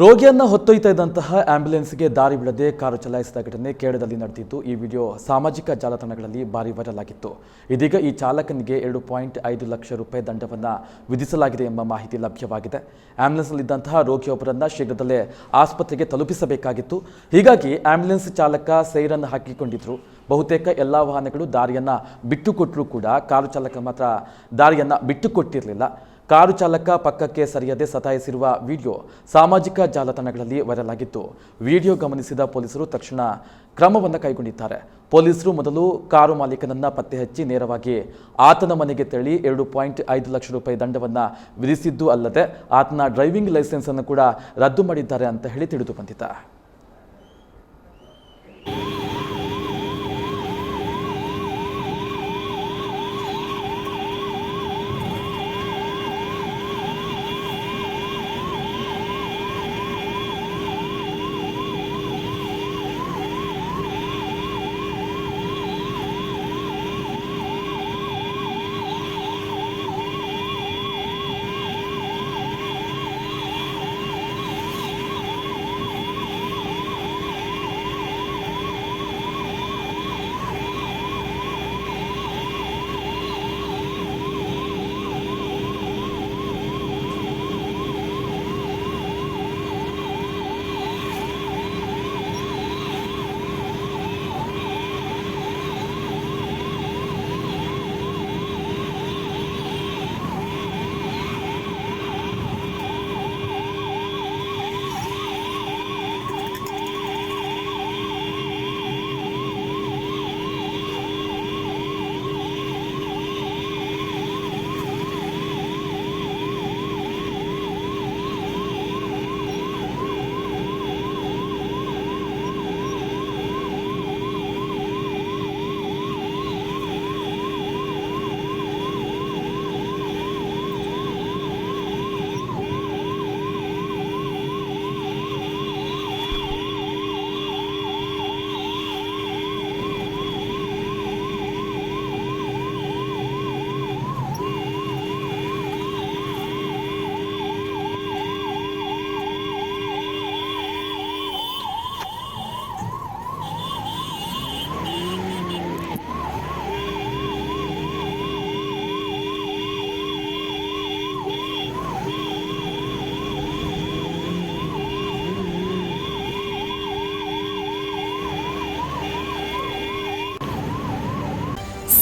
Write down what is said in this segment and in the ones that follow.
ರೋಗಿಯನ್ನ ಹೊತ್ತೊಯ್ತಾ ಇದ್ದಂತಹ ಆಂಬ್ಯುಲೆನ್ಸ್ಗೆ ದಾರಿ ಬಿಡದೆ ಕಾರು ಚಲಾಯಿಸಿದ ಘಟನೆ ಕೇರಳದಲ್ಲಿ ನಡೆದಿದ್ದು, ಈ ವಿಡಿಯೋ ಸಾಮಾಜಿಕ ಜಾಲತಾಣಗಳಲ್ಲಿ ಭಾರಿ ವೈರಲ್ ಆಗಿತ್ತು. ಇದೀಗ ಈ ಚಾಲಕನಿಗೆ ಎರಡು ಪಾಯಿಂಟ್ ಐದು ಲಕ್ಷ ರೂಪಾಯಿ ದಂಡವನ್ನು ವಿಧಿಸಲಾಗಿದೆ ಎಂಬ ಮಾಹಿತಿ ಲಭ್ಯವಾಗಿದೆ. ಆಂಬ್ಯುಲೆನ್ಸ್ನಲ್ಲಿದ್ದಂತಹ ರೋಗಿಯೊಬ್ಬರನ್ನು ಶೀಘ್ರದಲ್ಲೇ ಆಸ್ಪತ್ರೆಗೆ ತಲುಪಿಸಬೇಕಾಗಿತ್ತು. ಹೀಗಾಗಿ ಆಂಬ್ಯುಲೆನ್ಸ್ ಚಾಲಕ ಸೈರನ್ನು ಹಾಕಿಕೊಂಡಿದ್ದರು ಬಹುತೇಕ ಎಲ್ಲ ವಾಹನಗಳು ದಾರಿಯನ್ನು ಬಿಟ್ಟುಕೊಟ್ಟರೂ ಕೂಡ ಕಾರು ಚಾಲಕ ಮಾತ್ರ ದಾರಿಯನ್ನು ಬಿಟ್ಟುಕೊಟ್ಟಿರಲಿಲ್ಲ. ಕಾರು ಚಾಲಕ ಪಕ್ಕಕ್ಕೆ ಸರಿಯದೆ ಸತಾಯಿಸಿರುವ ವಿಡಿಯೋ ಸಾಮಾಜಿಕ ಜಾಲತಾಣಗಳಲ್ಲಿ ವೈರಲ್ ಆಗಿತ್ತು. ವಿಡಿಯೋ ಗಮನಿಸಿದ ಪೊಲೀಸರು ತಕ್ಷಣ ಕ್ರಮವನ್ನು ಕೈಗೊಂಡಿದ್ದಾರೆ. ಪೊಲೀಸರು ಮೊದಲು ಕಾರು ಮಾಲೀಕನನ್ನ ಪತ್ತೆ ಹಚ್ಚಿ ನೇರವಾಗಿ ಆತನ ಮನೆಗೆ ತೆರಳಿ ಎರಡು ಪಾಯಿಂಟ್ ಐದು ಲಕ್ಷ ರೂಪಾಯಿ ದಂಡವನ್ನು ವಿಧಿಸಿದ್ದು ಅಲ್ಲದೆ ಆತನ ಡ್ರೈವಿಂಗ್ ಲೈಸೆನ್ಸ್ ಅನ್ನು ಕೂಡ ರದ್ದು ಮಾಡಿದ್ದಾರೆ ಅಂತ ಹೇಳಿ ತಿಳಿದು ಬಂದಿದೆ.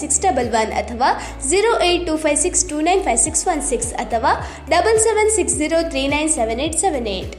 six double one ಅಥವಾ zero eight two five six two nine five six one six ಅಥವಾ double seven six zero three nine seven eight seven eight